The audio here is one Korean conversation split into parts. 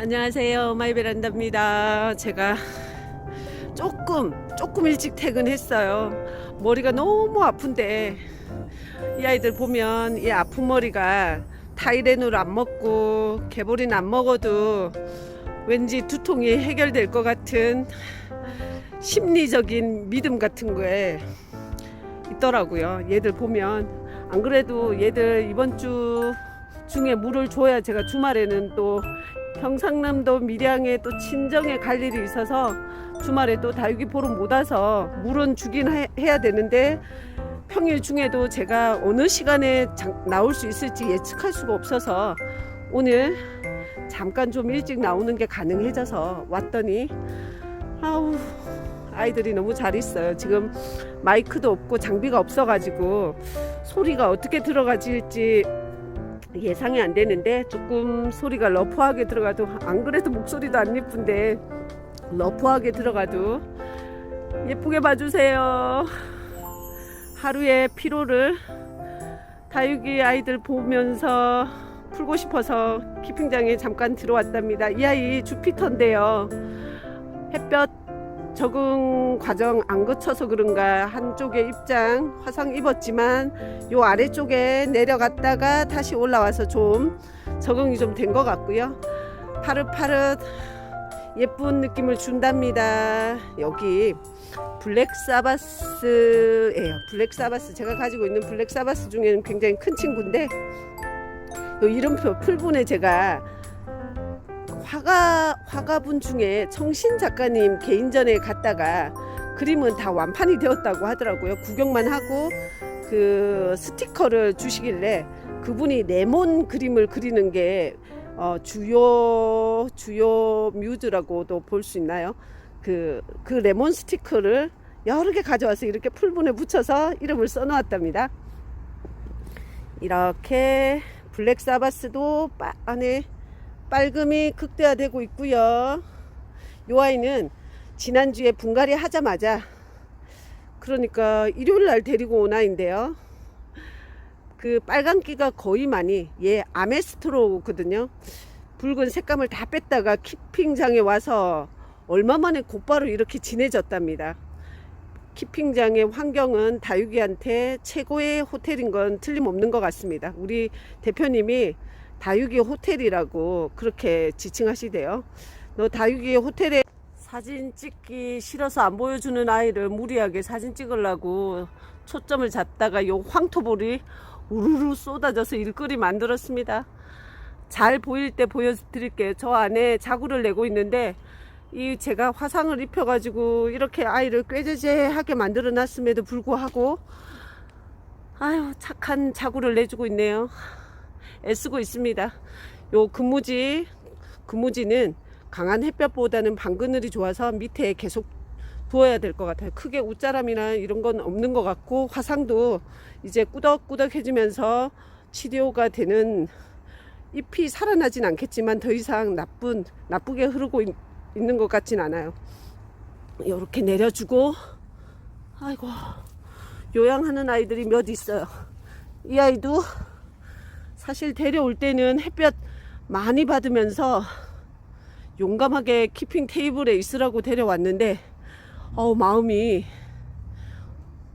안녕하세요. 마이 베란다입니다. 제가 조금, 조금 일찍 퇴근했어요. 머리가 너무 아픈데, 이 아이들 보면 이 아픈 머리가 타이레놀 안 먹고 개보린 안 먹어도 왠지 두통이 해결될 것 같은 심리적인 믿음 같은 거에 있더라고요. 얘들 보면 안 그래도 얘들 이번 주 중에 물을 줘야 제가 주말에는 또 경상남도 밀양에 또 친정에 갈 일이 있어서 주말에 또 다육이 보러 못 와서 물은 주긴 해, 해야 되는데 평일 중에도 제가 어느 시간에 장- 나올 수 있을지 예측할 수가 없어서 오늘 잠깐 좀 일찍 나오는 게 가능해져서 왔더니 아우 아이들이 너무 잘 있어요. 지금 마이크도 없고 장비가 없어가지고 소리가 어떻게 들어가질지 예상이 안 되는데 조금 소리가 러프하게 들어가도 안 그래도 목소리도 안 예쁜데 러프하게 들어가도 예쁘게 봐주세요. 하루의 피로를 다육이 아이들 보면서 풀고 싶어서 키핑장에 잠깐 들어왔답니다. 이 아이 주피터인데요. 햇볕 적응 과정 안 거쳐서 그런가 한쪽에 입장 화상 입었지만 요 아래쪽에 내려갔다가 다시 올라와서 좀 적응이 좀 된 것 같고요. 파릇파릇 예쁜 느낌을 준답니다. 여기 블랙 사바스예요. 블랙 사바스 제가 가지고 있는 블랙 사바스 중에는 굉장히 큰 친구인데 요 이름표 풀분에 제가 화가 화가분 중에 청신 작가님 개인전에 갔다가 그림은 다 완판이 되었다고 하더라고요. 구경만 하고 그 스티커를 주시길래 그분이 네몬 그림을 그리는 게 어, 주요 주요 뮤즈라고도 볼 수 있나요? 그, 그 레몬 스티커를 여러 개 가져와서 이렇게 풀분에 붙여서 이름을 써놓았답니다. 이렇게 블랙 사바스도 빠, 안에 빨금이 극대화되고 있고요. 요 아이는 지난주에 분갈이 하자마자 그러니까 일요일 날 데리고 온 아이인데요. 그 빨간기가 거의 많이 얘 아메스트로거든요. 붉은 색감을 다 뺐다가 키핑장에 와서 얼마 만에 곧바로 이렇게 진해졌답니다. 키핑장의 환경은 다육이한테 최고의 호텔인 건 틀림없는 것 같습니다. 우리 대표님이 다육이 호텔이라고 그렇게 지칭하시대요. 너 다육이 호텔에 사진 찍기 싫어서 안 보여주는 아이를 무리하게 사진 찍으려고 초점을 잡다가 요 황토볼이 우르르 쏟아져서 일거리 만들었습니다. 잘 보일 때 보여드릴게요. 저 안에 자구를 내고 있는데 이 제가 화상을 입혀가지고 이렇게 아이를 꾀죄죄하게 만들어 놨음에도 불구하고 아유 착한 자구를 내주고 있네요. 애쓰고 있습니다. 요 금무지 금무지는 강한 햇볕보다는 방그늘이 좋아서 밑에 계속 두어야 될 것 같아요. 크게 웃자람이나 이런 건 없는 것 같고 화상도 이제 꾸덕꾸덕해지면서 치료가 되는 잎이 살아나진 않겠지만 더 이상 나쁜 나쁘게 흐르고 있, 있는 것 같진 않아요. 이렇게 내려주고 아이고 요양하는 아이들이 몇 있어요. 이 아이도 사실 데려올 때는 햇볕 많이 받으면서 용감하게 키핑 테이블에 있으라고 데려왔는데 어 마음이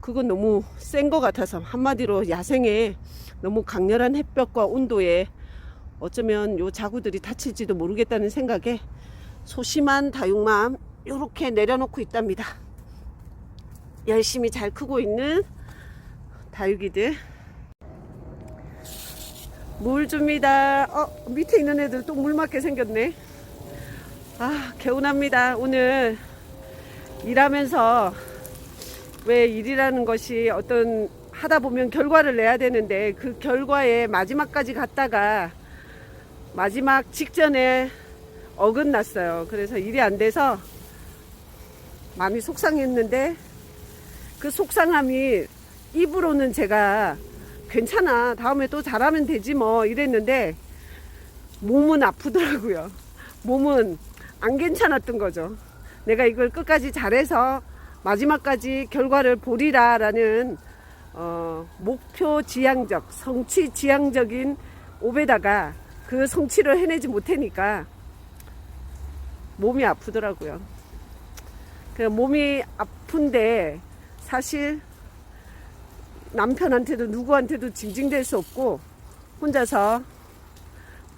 그건 너무 센 것 같아서 한마디로 야생에 너무 강렬한 햇볕과 온도에 어쩌면 요 자구들이 다칠지도 모르겠다는 생각에 소심한 다육맘 이렇게 내려놓고 있답니다. 열심히 잘 크고 있는 다육이들 물 줍니다. 어 밑에 있는 애들 또 물 맞게 생겼네. 아 개운합니다. 오늘 일하면서 왜 일이라는 것이 어떤 하다 보면 결과를 내야 되는데 그 결과에 마지막까지 갔다가 마지막 직전에 어긋났어요. 그래서 일이 안 돼서 마음이 속상했는데 그 속상함이 입으로는 제가 괜찮아. 다음에 또 잘하면 되지 뭐 이랬는데 몸은 아프더라고요. 몸은 안 괜찮았던 거죠. 내가 이걸 끝까지 잘해서 마지막까지 결과를 보리라 라는 어, 목표 지향적, 성취 지향적인 옵에다가 그 성취를 해내지 못하니까 몸이 아프더라고요. 그 몸이 아픈데 사실 남편한테도 누구한테도 징징댈 수 없고 혼자서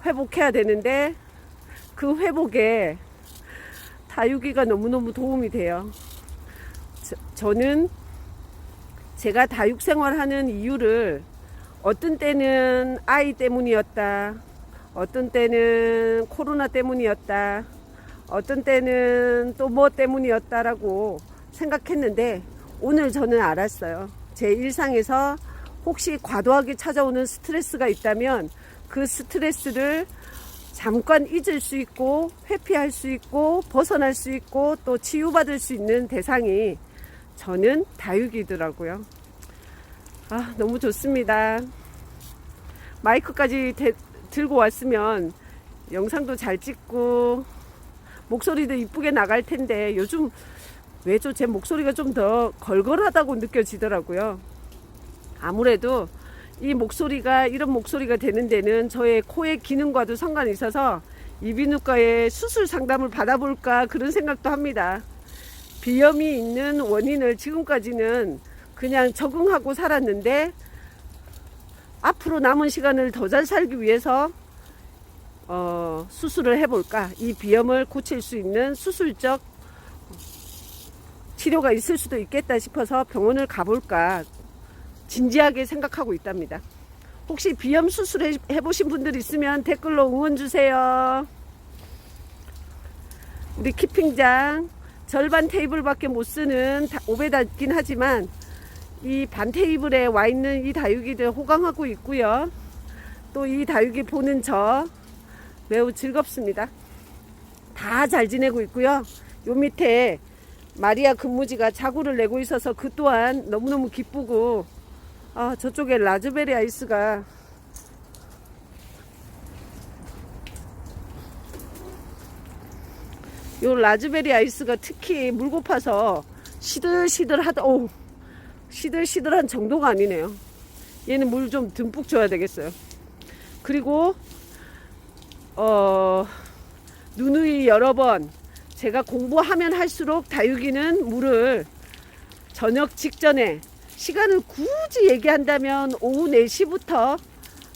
회복해야 되는데 그 회복에 다육이가 너무너무 도움이 돼요. 저, 저는 제가 다육 생활하는 이유를 어떤 때는 아이 때문이었다. 어떤 때는 코로나 때문이었다. 어떤 때는 또 뭐 때문이었다라고 생각했는데 오늘 저는 알았어요. 제 일상에서 혹시 과도하게 찾아오는 스트레스가 있다면 그 스트레스를 잠깐 잊을 수 있고 회피할 수 있고 벗어날 수 있고 또 치유받을 수 있는 대상이 저는 다육이더라고요. 아, 너무 좋습니다. 마이크까지 대- 들고 왔으면 영상도 잘 찍고 목소리도 이쁘게 나갈 텐데 요즘 왜죠? 제 목소리가 좀 더 걸걸하다고 느껴지더라고요. 아무래도 이 목소리가 이런 목소리가 되는 데는 저의 코의 기능과도 상관이 있어서 이비인후과에 수술 상담을 받아볼까 그런 생각도 합니다. 비염이 있는 원인을 지금까지는 그냥 적응하고 살았는데 앞으로 남은 시간을 더 잘 살기 위해서 어, 수술을 해볼까 이 비염을 고칠 수 있는 수술적 치료가 있을 수도 있겠다 싶어서 병원을 가볼까 진지하게 생각하고 있답니다. 혹시 비염 수술 해- 해보신 분들 있으면 댓글로 응원 주세요. 우리 키핑장 절반 테이블밖에 못 쓰는 다- 오베다긴 하지만 이 반 테이블에 와 있는 이 다육이들 호강하고 있고요. 또 이 다육이 보는 저 매우 즐겁습니다. 다 잘 지내고 있고요. 요 밑에 마리아 근무지가 자구를 내고 있어서 그 또한 너무너무 기쁘고 아 저쪽에 라즈베리 아이스가 요 라즈베리 아이스가 특히 물 고파서 시들시들하다 오 시들시들한 정도가 아니네요. 얘는 물 좀 듬뿍 줘야 되겠어요. 그리고 어 누누이 여러 번 제가 공부하면 할수록 다육이는 물을 저녁 직전에 시간을 굳이 얘기한다면 오후 4시부터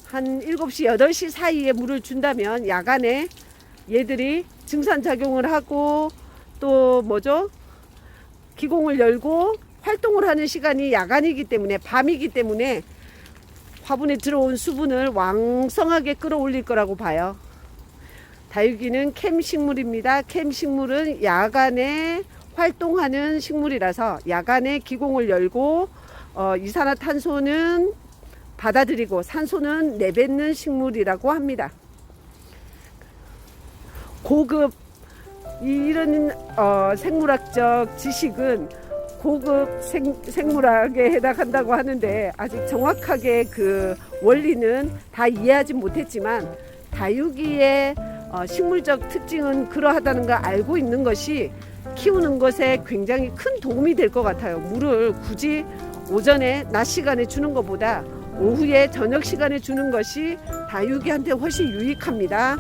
한 7시, 8시 사이에 물을 준다면 야간에 얘들이 증산작용을 하고 또 뭐죠? 기공을 열고 활동을 하는 시간이 야간이기 때문에 밤이기 때문에 화분에 들어온 수분을 왕성하게 끌어올릴 거라고 봐요. 다육이는 캠 식물입니다. 캠 식물은 야간에 활동하는 식물이라서 야간에 기공을 열고 어, 이산화탄소는 받아들이고 산소는 내뱉는 식물이라고 합니다. 고급 이런 어, 생물학적 지식은 고급 생, 생물학에 해당한다고 하는데 아직 정확하게 그 원리는 다 이해하지 못했지만 다육이의 어, 식물적 특징은 그러하다는 걸 알고 있는 것이 키우는 것에 굉장히 큰 도움이 될 것 같아요. 물을 굳이 오전에 낮 시간에 주는 것보다 오후에 저녁 시간에 주는 것이 다육이한테 훨씬 유익합니다.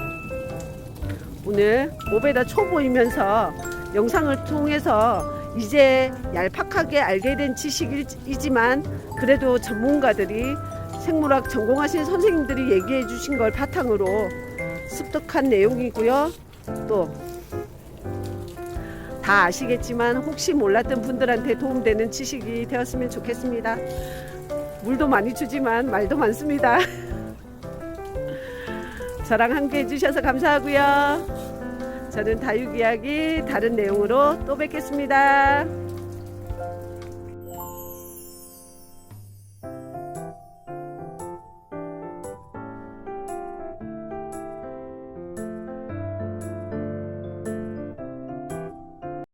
오늘 오베다 초보이면서 영상을 통해서 이제 얄팍하게 알게 된 지식이지만 그래도 전문가들이 생물학 전공하신 선생님들이 얘기해 주신 걸 바탕으로 습득한 내용이고요. 또 다 아시겠지만 혹시 몰랐던 분들한테 도움되는 지식이 되었으면 좋겠습니다. 물도 많이 주지만 말도 많습니다. 저랑 함께 해주셔서 감사하고요. 저는 다육 이야기 다른 내용으로 또 뵙겠습니다.